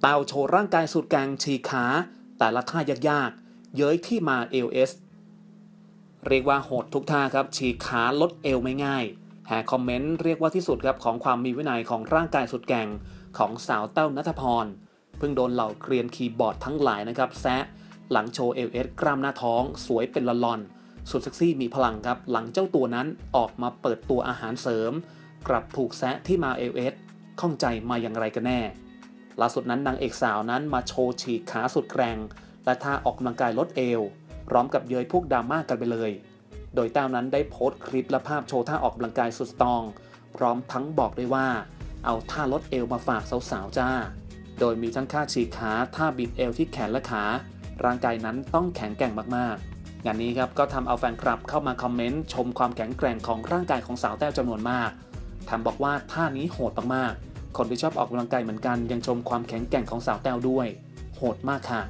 เต้าโชว์ร่างกายสุดแกงฉีกขา แต่ละท่ายากๆ เย้ยที่มา LS เอสเรียกว่าโหดทุกท่าครับ ฉีกขาลดเอวไม่ง่ายแหกคอมเมนต์เรียกว่าที่สุดครับของความมีวินัยของร่างกายสุดแกงของสาวเต้านัทพร เพิ่งโดนเหล่าเกรียนคีย์บอร์ดทั้งหลายนะครับแซะหลังโชว์ LS กล้ามหน้าท้องสวยเป็นละลอนสุดเซ็กซี่มีพลังครับหลังเจ้าตัวนั้นออกมาเปิดตัวอาหารเสริม กลับถูกแซะที่มา LS ข้องใจมาอย่างไรกันแน่ ล่าสุดนั้นนางเอกสาวนั้นมาโชว์ฉีกขาสุดแกร่งและท่าออกกำลังกายลดเอว พร้อมกับเย้ยพวกดราม่ากันไปเลย โดยแต้วนั้นได้โพสต์คลิปและภาพโชว์ท่าออกกำลังกายสุดตอง พร้อมทั้งบอกด้วยว่า เอาท่าลดเอวมาฝากสาวๆจ้า โดยมีทั้งท่าฉีกขาท่าบิดเอวที่แขนและขา ร่างกายนั้นต้องแข็งแกร่งมากๆ งานนี้ครับก็ทำเอาแฟนคลับเข้ามาคอมเมนต์ชมความแข็งแกร่งของร่างกายของสาวแต้วจำนวนมากทำบอกว่าท่านี้โหดมากๆ คนที่ชอบออกกำลังกายเหมือนกันยังชมความแข็งแกร่งของสาวแต้วด้วย โหดมากค่ะ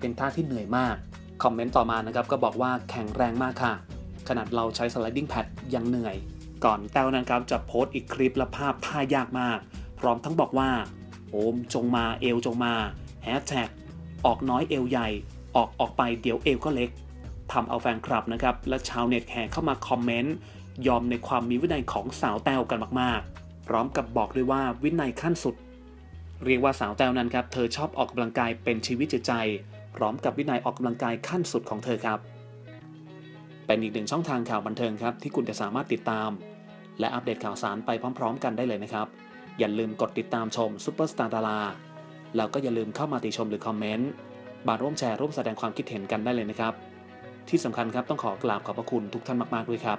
เป็นท่าที่เหนื่อยมาก คอมเมนต์ต่อมานะครับก็บอกว่าแข็งแรงมากค่ะ ขนาดเราใช้สไลดิ้งแพดยังเหนื่อย ก่อนแต้วนั้นครับจะโพสต์อีกคลิปและภาพท่ายากมาก พร้อมทั้งบอกว่าโอมจงมาเอวจงมาแฮชแท็กออกน้อยเอวใหญ่ ออกออกไปเดี๋ยวเอวก็เล็กทำเอาแฟนคลับนะครับและชาวเน็ตแห่เข้ามาคอมเมนต์ยอมในความมีวินัยของสาวแต้วกันมากๆ พร้อมกับบอกด้วยว่าวินัยขั้นสุด เรียกว่าสาวแต้วนั้นครับ เธอชอบออกกำลังกายเป็นชีวิตจิตใจ พร้อมกับวินัยออกกำลังกายขั้นสุดของเธอครับ เป็นอีกหนึ่งช่องทางข่าวบันเทิงครับ ที่คุณจะสามารถติดตาม และอัปเดตข่าวสารไปพร้อม ๆ กันได้เลยนะครับ อย่าลืมกดติดตามชมซุปเปอร์สตาร์ดาราแล้วก็อย่าลืมเข้ามาติชมหรือคอมเมนต์มาร่วมแชร์ร่วมแสดงความคิดเห็นกันได้เลยนะครับ ที่สำคัญครับต้องขอกราบขอบพระคุณทุกท่านมากๆด้วยครับ